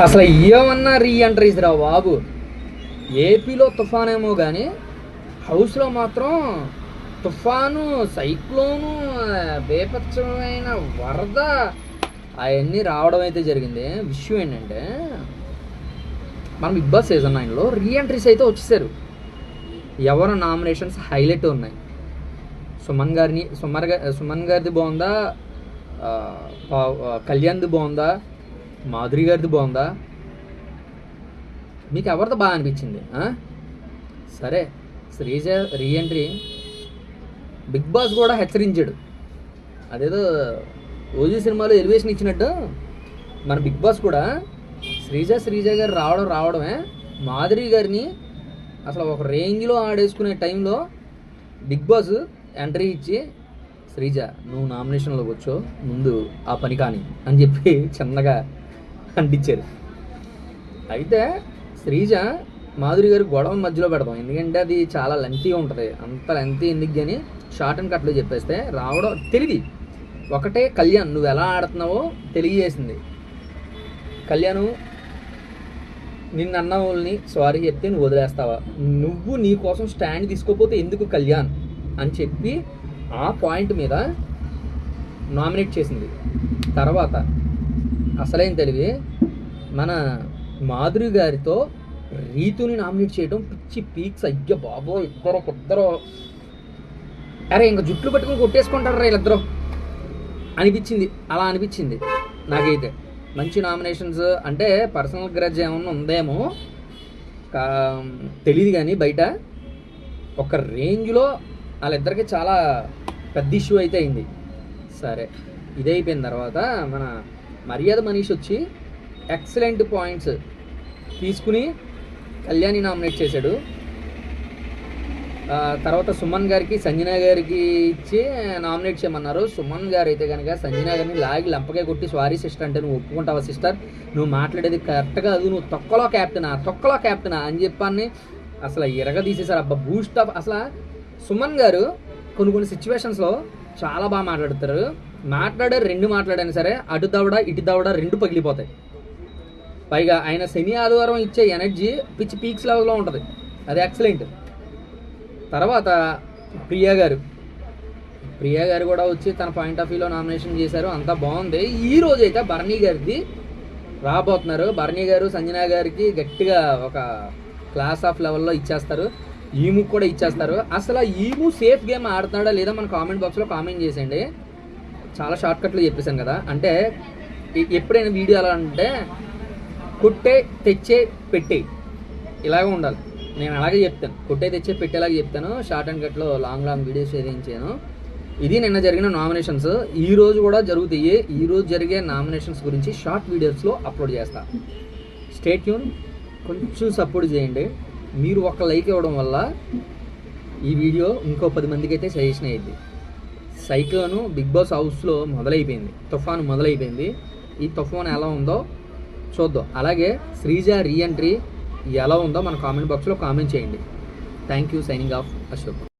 అసలు ఏమన్నా రీ ఎంట్రీస్ రా బాబు ఏపీలో తుఫాన్ ఏమో కానీ హౌస్లో మాత్రం తుఫాను సైక్లోను బేపచ్చమైన వరద అవన్నీ రావడం అయితే జరిగింది. విషయం ఏంటంటే మనం బిగ్ బాస్ సీజన్ నైన్లో రీ ఎంట్రీస్ అయితే వచ్చేసారు. ఎవరు నామినేషన్స్ హైలైట్ ఉన్నాయి? సుమన్ గారిని సుమన్ గారి సుమన్ గారిది బాగుందా? కళ్యాణ్ది బాగుందా? మాధురి గారిది బాగుందా? మీకు ఎవరిది బాగా అనిపించింది సరే శ్రీజ రీఎంట్రీ. బిగ్ బాస్ కూడా హెచ్చరించాడు. అదేదో ఓజీ సినిమాలో ఎలివేషన్ ఇచ్చినట్టు మన బిగ్ బాస్ కూడా శ్రీజ శ్రీజ గారు రావడం రావడమే. మాధురి గారిని అసలు ఒక రేంజ్లో ఆడేసుకునే టైంలో బిగ్ బాస్ ఎంట్రీ ఇచ్చి శ్రీజ నువ్వు నామినేషన్లోకి వచ్చో ముందు ఆ పని కాని అని చెప్పి చిన్నగా అంటించారు అయితే శ్రీజ మాధురి గారి గొడవ మధ్యలో పెడతాం ఎందుకంటే అది చాలా లెంతీగా ఉంటుంది. అంత లెంతీ ఎందుకు కానీ షార్ట్ అండ్ కట్లో చెప్పేస్తే రావడం తెలివి. ఒకటే కళ్యాణ్ నువ్వు ఎలా ఆడుతున్నావో తెలియజేసింది కళ్యాణ్ నిన్న అన్న వాళ్ళని సారీ చెప్తే నువ్వు వదిలేస్తావా? నువ్వు నీ కోసం స్టాండ్ తీసుకోకపోతే ఎందుకు కళ్యాణ్? అని చెప్పి ఆ పాయింట్ మీద నామినేట్ చేసింది. తర్వాత అసలైన తెలివి. మన మాధురి గారితో రీతుని నామినేట్ చేయడం పిచ్చి పీక్స్. అయ్య బాబో ఇద్దరు ఇద్దరు అరే ఇంకా జుట్లు పట్టుకుని కొట్టేసుకుంటారా వీళ్ళిద్దరు? అనిపించింది. అలా అనిపించింది నాకైతే. మంచి నామినేషన్స్ అంటే పర్సనల్ గ్రజ్ ఏమన్నా ఉందేమో? తెలియదు కానీ బయట. ఒక రేంజ్లో వాళ్ళిద్దరికి చాలా పెద్ద ఇష్యూ అయితే అయింది. సరే ఇది అయిపోయిన తర్వాత మన మర్యాద మనీష్ వచ్చి ఎక్సలెంట్ పాయింట్స్ తీసుకుని కళ్యాణి నామినేట్ చేశాడు. తర్వాత సుమన్ గారికి సంజన గారికి ఇచ్చి నామినేట్ చేయమన్నారు. సుమన్ గారు అయితే కనుక సంజన గారిని లాగి లంపకే కొట్టి సారీ సిస్టర్ అంటే నువ్వు ఒప్పుకుంటావా సిస్టర్? నువ్వు మాట్లాడేది కరెక్ట్ కాదు. నువ్వు తొక్కలో క్యాప్టెనా తొక్కలో క్యాప్టెనా అని చెప్పాన్ని. అసలు ఎరగ తీసేశారు. అబ్బా బూస్ట్ అప్ అసలు సుమన్ గారు కొన్ని కొన్ని సిచ్యువేషన్స్లో చాలా బాగా మాట్లాడతారు. మాట్లాడే రెండు మాట్లాడాను సరే అటు దవడ ఇటు దవడ రెండు పగిలిపోతాయి. పైగా ఆయన శని ఆదివారం ఇచ్చే ఎనర్జీ పిచ్చి పీక్స్ లెవెల్లో ఉంటుంది. అది ఎక్సలెంట్. తర్వాత ప్రియా గారు. ప్రియా గారు కూడా వచ్చి తన పాయింట్ ఆఫ్ వ్యూలో నామినేషన్ చేశారు. అంతా బాగుంది. ఈ రోజు అయితే భరణి గారిది రాబోతున్నారు. భరణి గారు సంజన గారికి గట్టిగా ఒక క్లాస్ ఆఫ్ లెవెల్లో ఇచ్చేస్తారు. ఈము కూడా ఇచ్చేస్తారు. అసలు ఈము సేఫ్ గేమ్ ఆడుతున్నాడా లేదా మన కామెంట్ బాక్స్లో కామెంట్ చేసేయండి. చాలా షార్ట్ కట్లు చెప్పేశాను కదా. అంటే ఎప్పుడైనా వీడియో ఎలా అంటే కొట్టే తెచ్చే పెట్టే. ఇలాగే ఉండాలి. నేను అలాగే చెప్తాను. కొట్టే తెచ్చే పెట్టేలాగా చెప్తాను. షార్ట్ అండ్ కట్లో లాంగ్ లాంగ్ వీడియోస్ చేయించాను ఇది నిన్న జరిగిన నామినేషన్స్ ఈ రోజు కూడా జరుగుతాయి. ఈ రోజు జరిగే నామినేషన్స్ గురించి షార్ట్ వీడియోస్లో అప్లోడ్ చేస్తా. స్టేట్ యూన్ కొంచెం సపోర్ట్ చేయండి. మీరు ఒక లైక్ ఇవ్వడం వల్ల ఈ వీడియో ఇంకో పది మందికి అయితే సజెషన్ అయ్యింది సైక్లోను బిగ్ బాస్ హౌస్లో మొదలైపోయింది. తుఫాను మొదలైపోయింది. ఈ తుఫాన్ ఎలా ఉందో చూద్దాం. అలాగే శ్రీజ రీఎంట్రీ ఎలా ఉందో మన కామెంట్ బాక్స్లో కామెంట్ చేయండి. Thank you signing off Ashok.